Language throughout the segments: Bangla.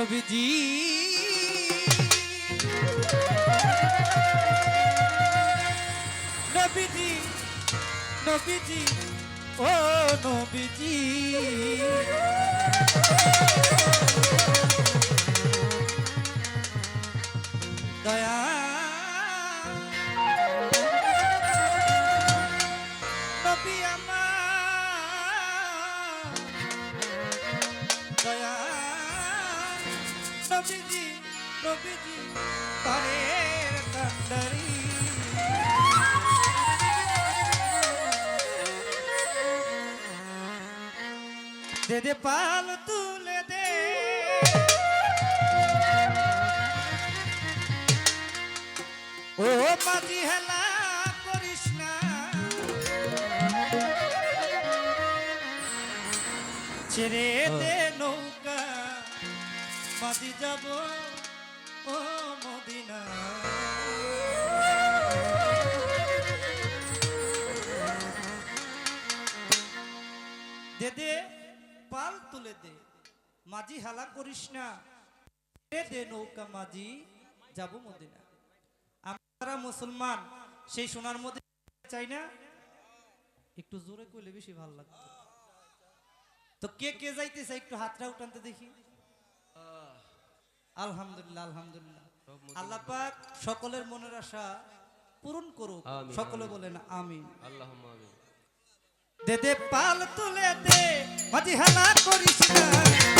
নবীজি নবীজি নবীজি ও নবীজি। নবীজি নবীজি তারের কান্ডারি। দে দে, পাল তুলে দে। ও মাঝি হেলা করিস না। ছেড়ে মাঝি যাব, ও মদিনা। দে দে, পাল তুলে দে। মাঝি হালা করিস না। ছেড়ে দে, নৌকা মাঝি, যাব মদিনা। আমরা মুসলমান, সেই সোনার মধ্যে চাই না। একটু জোরে কইলে বেশি ভালো লাগতো। তো কে কে যাইতেছে, একটু হাতটা উঠানতে দেখি। আলহামদুলিল্লাহ আলহামদুলিল্লাহ। আল্লাহ পাক সকলের মনের আশা পূরণ করুক। সকলে বলেন আমিন। আল্লাহুম্মা আমিন। দে দে পাল তুলে দে মাঝি হেলা করিস না।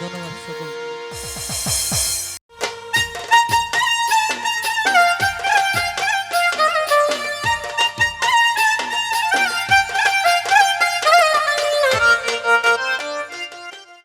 ধন্যবাদ সকল।